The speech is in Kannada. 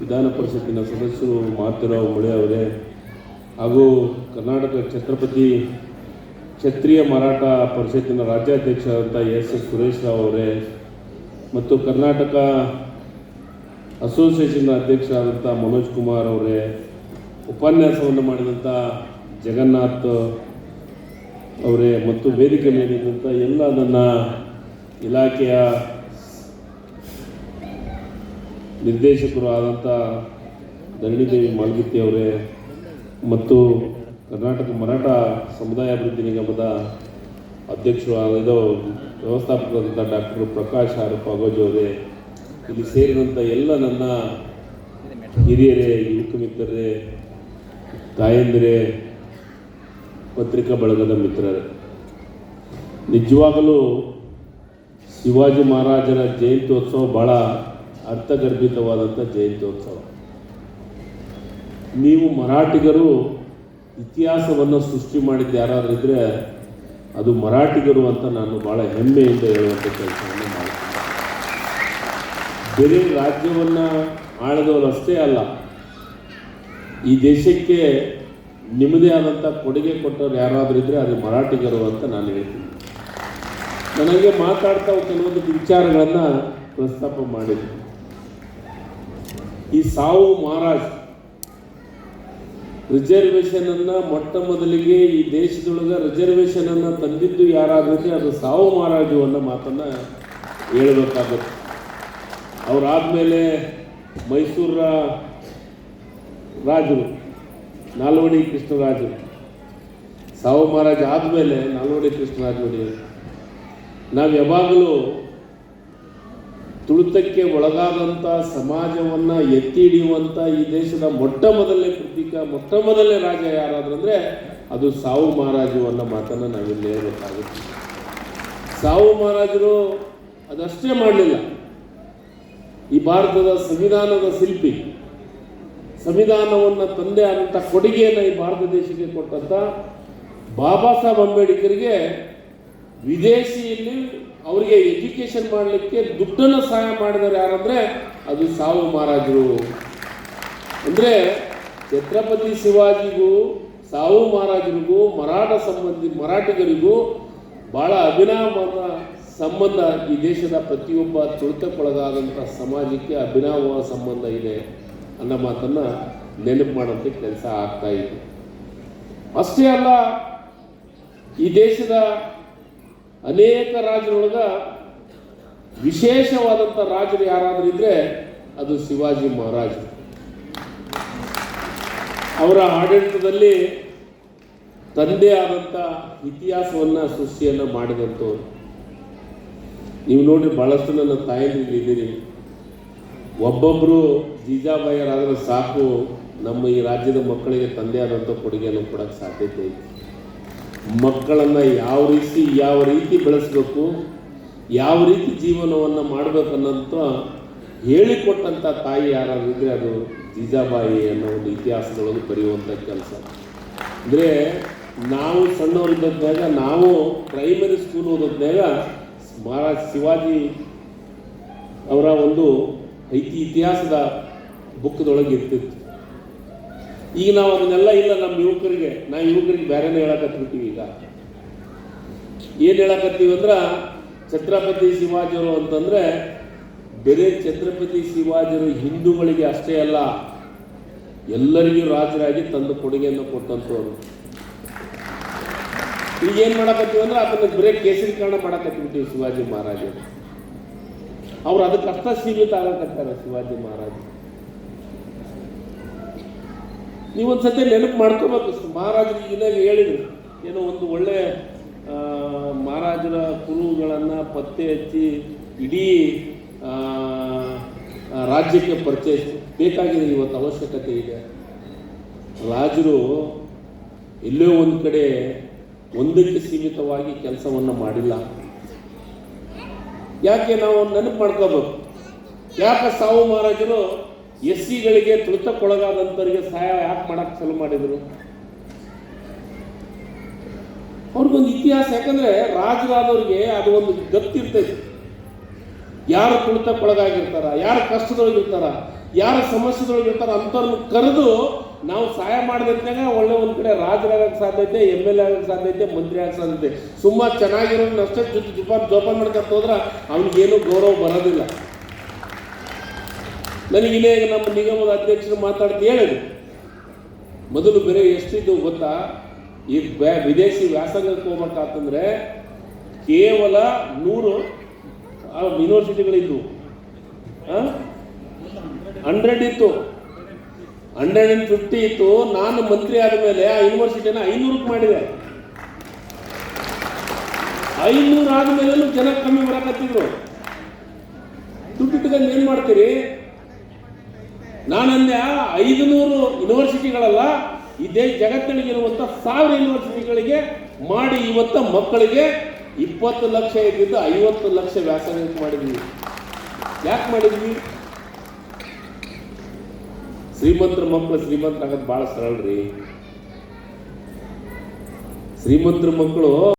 ವಿಧಾನ ಪರಿಷತ್ತಿನ ಸದಸ್ಯರು ಮಾರುತಿರಾವ್ ಮೊಳೆ ಅವರೇ ಹಾಗೂ ಕರ್ನಾಟಕ ಛತ್ರಪತಿ ಕ್ಷತ್ರಿಯ ಮರಾಠ ಪರಿಷತ್ತಿನ ರಾಜ್ಯಾಧ್ಯಕ್ಷರಾದಂಥ ಎಸ್ ಎಸ್ ಸುರೇಶ್ ರಾವ್ ಅವರೇ ಮತ್ತು ಕರ್ನಾಟಕ ಅಸೋಸಿಯೇಷನ್ ಅಧ್ಯಕ್ಷರಾದಂಥ ಮನೋಜ್ ಕುಮಾರ್ ಅವರೇ, ಉಪನ್ಯಾಸವನ್ನು ಮಾಡಿದಂಥ ಜಗನ್ನಾಥ್ ಅವರೇ ಮತ್ತು ವೇದಿಕೆ ಮೇಲಿದ್ದಂಥ ಎಲ್ಲ ನನ್ನ ಇಲಾಖೆಯ ನಿರ್ದೇಶಕರು ಆದಂಥ ಧರಣಿದೇವಿ ಮಾಲ್ಗಿತ್ತಿ ಅವರೇ ಮತ್ತು ಕರ್ನಾಟಕ ಮರಾಠ ಸಮುದಾಯ ಅಭಿವೃದ್ಧಿ ನಿಗಮದ ಅಧ್ಯಕ್ಷರು ಆದ ವ್ಯವಸ್ಥಾಪಕರಾದಂಥ ಡಾಕ್ಟರ್ ಪ್ರಕಾಶ್ ಆರ್ ಪಾಗೋಜ್ ಅವರೇ. ಇಲ್ಲಿ ಸೇರಿದಂಥ ಎಲ್ಲ ನನ್ನ ಹಿರಿಯರೇ, ಯುವಕ ಮಿತ್ರರೇ, ತಾಯಂದಿರೇ, ಪತ್ರಿಕಾ ಬಳಗದ ಮಿತ್ರರೇ. ನಿಜವಾಗಲೂ ಶಿವಾಜಿ ಮಹಾರಾಜರ ಜಯಂತ್ಯೋತ್ಸವ ಬಹಳ ಅರ್ಥಗರ್ಭಿತವಾದಂಥ ಜಯಂತ್ಯೋತ್ಸವ. ನೀವು ಮರಾಠಿಗರು ಇತಿಹಾಸವನ್ನು ಸೃಷ್ಟಿ ಮಾಡಿದ್ದು ಯಾರಾದರೂ ಇದ್ದರೆ ಅದು ಮರಾಠಿಗರು ಅಂತ ನಾನು ಭಾಳ ಹೆಮ್ಮೆಯಿಂದ ಹೇಳುವಂಥ ಕೆಲಸವನ್ನು ಮಾಡ್ತೀನಿ. ಬೇರೆ ರಾಜ್ಯವನ್ನು ಆಳದವರು ಅಷ್ಟೇ ಅಲ್ಲ, ಈ ದೇಶಕ್ಕೆ ನಿಮ್ಮದೇ ಆದಂಥ ಕೊಡುಗೆ ಕೊಟ್ಟವ್ರು ಯಾರಾದರೂ ಇದ್ದರೆ ಅದು ಮರಾಠಿಗರು ಅಂತ ನಾನು ಹೇಳ್ತೀನಿ. ನನಗೆ ಮಾತಾಡ್ತಾ ಕೆಲವೊಂದು ವಿಚಾರಗಳನ್ನು ಪ್ರಸ್ತಾಪ ಮಾಡಿದ್ದೆ ಈ ಸಾವು ಮಹಾರಾಜ್. ರಿಸರ್ವೇಷನ್ ಅನ್ನ ಮೊಟ್ಟ ಮೊದಲಿಗೆ ಈ ದೇಶದೊಳಗೆ ಅನ್ನ ತಂದಿದ್ದು ಯಾರಾದ್ರೆ ಅದು ಸಾವು ಮಹಾರಾಜು ಅನ್ನೋ ಮಾತನ್ನ ಹೇಳಬೇಕಾಗುತ್ತೆ. ಅವರಾದ್ಮೇಲೆ ಮೈಸೂರ ರಾಜರು ನಾಲ್ವಡಿ ಕೃಷ್ಣರಾಜರು ಸಾವು ಮಹಾರಾಜ ಆದಮೇಲೆ ನಾಲ್ವಡಿ ಕೃಷ್ಣರಾಜ ನಾವು ಯಾವಾಗಲೂ ತುಳಿತಕ್ಕೆ ಒಳಗಾದಂಥ ಸಮಾಜವನ್ನು ಎತ್ತಿ ಹಿಡಿಯುವಂಥ ಈ ದೇಶದ ಮೊಟ್ಟ ಮೊದಲನೇ ಪ್ರತೀಕ, ಮೊಟ್ಟ ಮೊದಲನೇ ರಾಜ ಯಾರಾದ್ರು ಅಂದರೆ ಅದು ಸಾವು ಮಹಾರಾಜು ಅನ್ನೋ ಮಾತನ್ನು ನಾವಿಲ್ಲಿ ಹೇಳಬೇಕಾಗುತ್ತೆ. ಸಾವು ಮಹಾರಾಜರು ಅದಷ್ಟೇ ಮಾಡಲಿಲ್ಲ. ಈ ಭಾರತದ ಸಂವಿಧಾನದ ಶಿಲ್ಪಿ, ಸಂವಿಧಾನವನ್ನು ತಂದೆ ಆದಂಥ ಕೊಡುಗೆಯನ್ನು ಈ ಭಾರತ ದೇಶಕ್ಕೆ ಕೊಟ್ಟಂಥ ಬಾಬಾ ಸಾಹೇಬ್ ಅಂಬೇಡ್ಕರ್ಗೆ ವಿದೇಶಿಯಲ್ಲಿ ಅವರಿಗೆ ಎಜುಕೇಶನ್ ಮಾಡಲಿಕ್ಕೆ ದುಡ್ಡನ್ನು ಸಹಾಯ ಮಾಡಿದವರು ಯಾರಂದ್ರೆ ಅದು ಸಾವು ಮಹಾರಾಜರು ಅಂದರೆ ಛತ್ರಪತಿ ಶಿವಾಜಿಗೂ, ಸಾವು ಮಹಾರಾಜರಿಗೂ ಮರಾಠ ಸಂಬಂಧಿ, ಮರಾಠಿಗರಿಗೂ ಬಹಳ ಅಭಿನಾಮದ ಸಂಬಂಧ ಈ ದೇಶದ ಪ್ರತಿಯೊಬ್ಬ ತುಳಿತಕ್ಕೊಳಗಾದಂಥ ಸಮಾಜಕ್ಕೆ ಅಭಿನಾಮ ಸಂಬಂಧ ಇದೆ ಅನ್ನೋ ಮಾತನ್ನು ನೆನಪು ಮಾಡೋಂಥ ಕೆಲಸ ಆಗ್ತಾ ಇದೆ. ಅಷ್ಟೇ ಅಲ್ಲ, ಈ ದೇಶದ ಅನೇಕ ರಾಜರೊಳಗ ವಿಶೇಷವಾದಂಥ ರಾಜರು ಯಾರಾದರೂ ಇದ್ರೆ ಅದು ಶಿವಾಜಿ ಮಹಾರಾಜ ಅವರ ಆಡಳಿತದಲ್ಲಿ ತಂದೆ ಆದಂಥ ಇತಿಹಾಸವನ್ನ ಸೃಷ್ಟಿಯನ್ನು ಮಾಡಿದಂಥವ್ರು ನೀವು ನೋಡಿ ಬಹಳಷ್ಟು ನನ್ನ ತಾಯಂದಿರಿಗೆ ಇದ್ದೀರಿ. ಒಬ್ಬೊಬ್ಬರು ಜೀಜಾಬಾಯರಾದರೆ ಸಾಕು, ನಮ್ಮ ಈ ರಾಜ್ಯದ ಮಕ್ಕಳಿಗೆ ತಂದೆ ಆದಂಥ ಕೊಡುಗೆಯನ್ನು ಕೊಡೋಕ್ಕೆ ಸಾಧ್ಯತೆ ಮಕ್ಕಳನ್ನು ಯಾವ ರೀತಿ ಯಾವ ರೀತಿ ಬೆಳೆಸಬೇಕು, ಯಾವ ರೀತಿ ಜೀವನವನ್ನು ಮಾಡಬೇಕನ್ನಂತ ಹೇಳಿಕೊಟ್ಟಂಥ ತಾಯಿ ಯಾರಾದರೂ ಇದ್ದರೆ ಅದು ಜೀಜಾಬಾಯಿ ಅನ್ನೋ ಒಂದು ಇತಿಹಾಸದೊಳಗೆ ಬರೆಯುವಂಥ ಕೆಲಸ. ಅಂದರೆ ನಾವು ಸಣ್ಣವರಿದ್ದಾಗ, ನಾವು ಪ್ರೈಮರಿ ಸ್ಕೂಲ್ ಓದಿದ್ದಾಗ ಮಹಾರಾಜ ಶಿವಾಜಿ ಅವರ ಒಂದು ಐತಿ ಇತಿಹಾಸದ ಬುಕ್ದೊಳಗೆ ಇರ್ತಿತ್ತು. ಈಗ ನಾವು ಅದನ್ನೆಲ್ಲ ಇಲ್ಲ, ನಮ್ಮ ಯುವಕರಿಗೆ. ನಾ ಯುವಕರಿಗೆ ಬೇರೆನೇ ಹೇಳಕತ್ಬಿಟ್ಟಿವಿ ಈಗ. ಏನು ಹೇಳಕತ್ತೀವಿ ಅಂದ್ರೆ, ಛತ್ರಪತಿ ಶಿವಾಜಿಯವರು ಅಂತಂದ್ರೆ, ಬೇರೆ ಛತ್ರಪತಿ ಶಿವಾಜಿಯವರು ಹಿಂದೂಗಳಿಗೆ ಅಷ್ಟೇ ಅಲ್ಲ, ಎಲ್ಲರಿಗೂ ರಾಜರಾಗಿ ತಂದು ಕೊಡುಗೆಯನ್ನು ಕೊಟ್ಟಂಥವ್ರು ಈಗ ಏನು ಮಾಡಕತ್ತೀವಿ ಅಂದ್ರೆ, ಅದನ್ನ ಬರೇ ಕೇಸರೀಕರಣ ಮಾಡಕತ್ಬಿಟ್ಟಿವಿ ಶಿವಾಜಿ ಮಹಾರಾಜರು. ಅವ್ರು ಅದಕ್ಕೆ ಅರ್ಥ ಸೀಮಿತ ಆಗಕತ್ತಾರೆ ಶಿವಾಜಿ ಮಹಾರಾಜ ನೀವೊಂದ್ಸತಿ ನೆನಪು ಮಾಡ್ಕೋಬೇಕು ಮಹಾರಾಜರು ಈಗಿನ ಹೇಳಿದ್ರು, ಏನೋ ಒಂದು ಒಳ್ಳೆ ಮಹಾರಾಜರ ಕುರುಗಳನ್ನು ಪತ್ತೆ ಹಚ್ಚಿ ಇಡೀ ರಾಜ್ಯಕ್ಕೆ ಪರಿಚಯಿಸಿ ಬೇಕಾಗಿದೆ ಇವತ್ತು ಅವಶ್ಯಕತೆ ಇದೆ. ರಾಜರು ಎಲ್ಲೋ ಒಂದು ಕಡೆ ಒಂದಕ್ಕೆ ಸೀಮಿತವಾಗಿ ಕೆಲಸವನ್ನು ಮಾಡಿಲ್ಲ. ಯಾಕೆ ನಾವು ನೆನಪು ಮಾಡ್ಕೋಬೇಕು? ಯಾಕೆ ಸಾವು ಮಹಾರಾಜರು ಎಸ್ ಸಿಗಳಿಗೆ ತುಳಿತಕ್ಕೊಳಗಾದಂಥವರಿಗೆ ಸಹಾಯ ಯಾಕೆ ಮಾಡಕ್ಕೆ ಚಾಲು ಮಾಡಿದರು? ಅವ್ರಿಗೊಂದು ಇತಿಹಾಸ, ಯಾಕಂದ್ರೆ ರಾಜರಾದವ್ರಿಗೆ ಅದು ಒಂದು ಗತ್ತಿರ್ತೈತಿ. ಯಾರು ತುಳಿತಕ್ಕೊಳಗಾಗಿರ್ತಾರ, ಯಾರು ಕಷ್ಟದೊಳಗಿರ್ತಾರ, ಯಾರ ಸಮಸ್ಯೆದೊಳಗಿರ್ತಾರ ಅಂಥವ್ರನ್ನ ಕರೆದು ನಾವು ಸಹಾಯ ಮಾಡಿದಾಗ ಒಳ್ಳೆ ಒಂದು ಕಡೆ ರಾಜರಾಗಕ್ಕೆ ಸಾಧ್ಯತೆ ಎಂ ಎಲ್ ಎ ಆಗಕ್ಕೆ ಸಾಧ್ಯತೆ ಮಂತ್ರಿ ಆಗಕ್ಕೆ ಸಾಧ್ಯತೆ ಸುಮ್ಮ ಚೆನ್ನಾಗಿರೋನ್ನ ಅಷ್ಟೇ ಜೊತೆ ಜೋಪಾನ ಜೋಪಾನ ಮಾಡ್ಕೊತ ಹೋದ್ರೆ ಅವ್ನಿಗೇನು ಗೌರವ ಬರೋದಿಲ್ಲ. ನನಗೆ ಇಲ್ಲೇ ನಮ್ಮ ನಿಗಮದ ಅಧ್ಯಕ್ಷರು ಮಾತಾಡ್ತಿ ಹೇಳಿದ್ರು. ಮೊದಲು ಬೇರೆ ಎಷ್ಟಿದ್ದು ಗೊತ್ತಾ? ಈ ವಿದೇಶಿ ವ್ಯಾಸಂಗಕ್ಕೆ ಹೋಗ್ಬೇಕಾತಂದ್ರೆ ಕೇವಲ ನೂರು ಯೂನಿವರ್ಸಿಟಿಗಳಿದ್ವು ಹಂಡ್ರೆಡ್ ಇತ್ತು. ಹಂಡ್ರೆಡ್ ಅಂಡ್ ಫಿಫ್ಟಿ ಇತ್ತು. ನಾನು ಮಂತ್ರಿ ಆದ ಮೇಲೆ ಆ ಯೂನಿವರ್ಸಿಟಿನ ಐನೂರಕ್ಕೆ ಮಾಡಿದೆ. ಐನೂರು ಆದಮೇಲೆ ಜನ ಕಮ್ಮಿ ಬರಕತ್ತಿದ್ರು. ದುಡ್ಡು ಇಟ್ಕೊಂಡು ಏನ್ ಮಾಡ್ತೀರಿ? ನಾನಂದೆ ಐದುನೂರು ಯೂನಿವರ್ಸಿಟಿಗಳಲ್ಲ ಇದೇ ಜಗತ್ತಿನಲ್ಲಿರುವಂಥ ಸಾವಿರ ಯೂನಿವರ್ಸಿಟಿಗಳಿಗೆ ಮಾಡಿ ಇವತ್ತ ಮಕ್ಕಳಿಗೆ ಇಪ್ಪತ್ತು ಲಕ್ಷ ಇದ್ದಿದ್ದು ಐವತ್ತು ಲಕ್ಷ ವ್ಯಾಸಂಗ ಮಾಡಿದ್ವಿ. ಯಾಕೆ ಮಾಡಿದ್ವಿ? ಶ್ರೀಮಂತರ ಮಕ್ಕಳು ಶ್ರೀಮಂತರಾಗೋದು ಭಾಳ ಸರಳ ರೀ. ಶ್ರೀಮಂತರ ಮಕ್ಕಳು